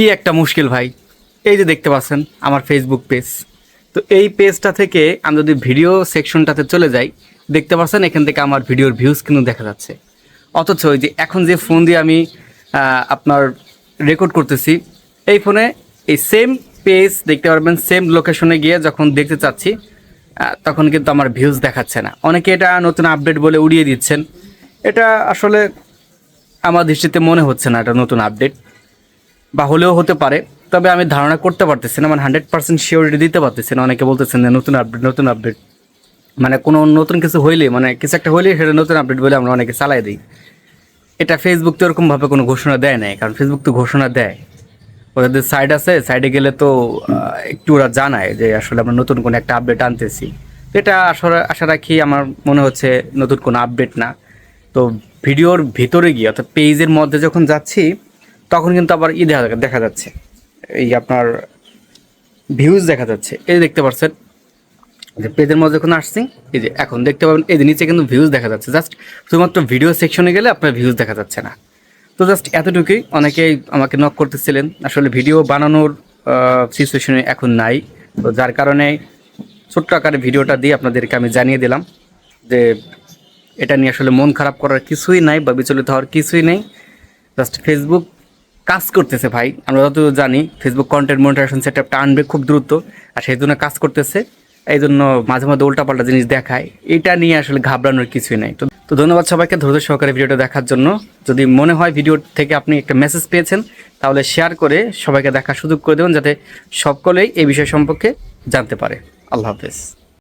কি একটা মুশকিল ভাই? এই যে দেখতে পাচ্ছেন আমার ফেসবুক পেজ তো এই পেজটা থেকে আমি যদি ভিডিও সেকশনটাতে চলে যাই, দেখতে পাচ্ছেন এখান থেকে আমার ভিডিওর ভিউজ কিন্তু দেখা যাচ্ছে। অথচ ওই যে এখন যে ফোন দিয়ে আমি আপনার রেকর্ড করতেছি, এই ফোনে এই সেম পেজ দেখতে পারবেন সেম লোকেশনে গিয়ে যখন দেখতে চাচ্ছি তখন কিন্তু আমার ভিউজ দেখাচ্ছে না। অনেকে এটা নতুন আপডেট বলে উড়িয়ে দিচ্ছেন। এটা আসলে আমার দৃষ্টিতে মনে হচ্ছে না এটা নতুন আপডেট বা হলেও হতে পারে, তবে আমি ধারণা করতে পারতেছি না মানে হান্ড্রেড পার্সেন্ট শিওরিটি দিতে পারতেছি না। অনেকে বলতেছেন যে নতুন আপডেট নতুন আপডেট মানে কোনো নতুন কিছু হইলে মানে কিছু একটা হইলে সেটা নতুন আপডেট বলে আমরা অনেকে চালাই দিই। এটা ফেসবুক তো এরকমভাবে কোনো ঘোষণা দেয় নাই, কারণ ফেসবুক তো ঘোষণা দেয়। ওদের সাইড আছে সাইডে গেলে তো একটু ওরা জানায় যে আসলে আমরা নতুন কোনো একটা আপডেট আনতেছি। এটা আসলে আশা রাখি আমার মনে হচ্ছে নতুন কোনো আপডেট না। তো ভিডিওর ভিতরে গিয়ে, অর্থাৎ পেজের মধ্যে যখন যাচ্ছি তখন কিন্তু আবার ই দেখা দেখা যাচ্ছে। এই আপনার ভিউজ দেখা যাচ্ছে। এই দেখতে পাচ্ছেন যে পেজের মধ্যে যখন আসছি, এই যে এখন দেখতে পাবেন, এই যে নিচে কিন্তু ভিউজ দেখা যাচ্ছে। জাস্ট শুধুমাত্র ভিডিও সেকশনে গেলে আপনার ভিউজ দেখা যাচ্ছে না। তো জাস্ট এতটুকুই, অনেকেই আমাকে নক করতেছিলেন। আসলে ভিডিও বানানোর সিচুয়েশনে এখন নাই। তো যার কারণে ছোট্ট আকারে ভিডিওটা দিয়ে আপনাদেরকে আমি জানিয়ে দিলাম যে এটা নিয়ে আসলে মন খারাপ করার কিছুই নাই বা বিচলিত হওয়ার কিছুই নেই। জাস্ট ফেসবুক কাজ করতেছে ভাই। আমরা যত জানি ফেসবুক কন্টেন্ট মনিটাইজেশন সেটআপটা আনবে খুব দ্রুত, আর সেই জন্য কাজ করতেছে। এই জন্য মাঝে মাঝে উল্টাপাল্টা জিনিস দেখায়। এটা নিয়ে আসলে ঘাবড়ানোর কিছুই নাই। তো তো ধন্যবাদ সবাইকে ধৈর্য সহকারে ভিডিওটা দেখার জন্য। যদি মনে হয় ভিডিও থেকে আপনি একটা মেসেজ পেয়েছেন, তাহলে শেয়ার করে সবাইকে দেখার সুযোগ করে দেবেন, যাতে সকলেই এই বিষয় সম্পর্কে জানতে পারে। আল্লাহ হাফেজ।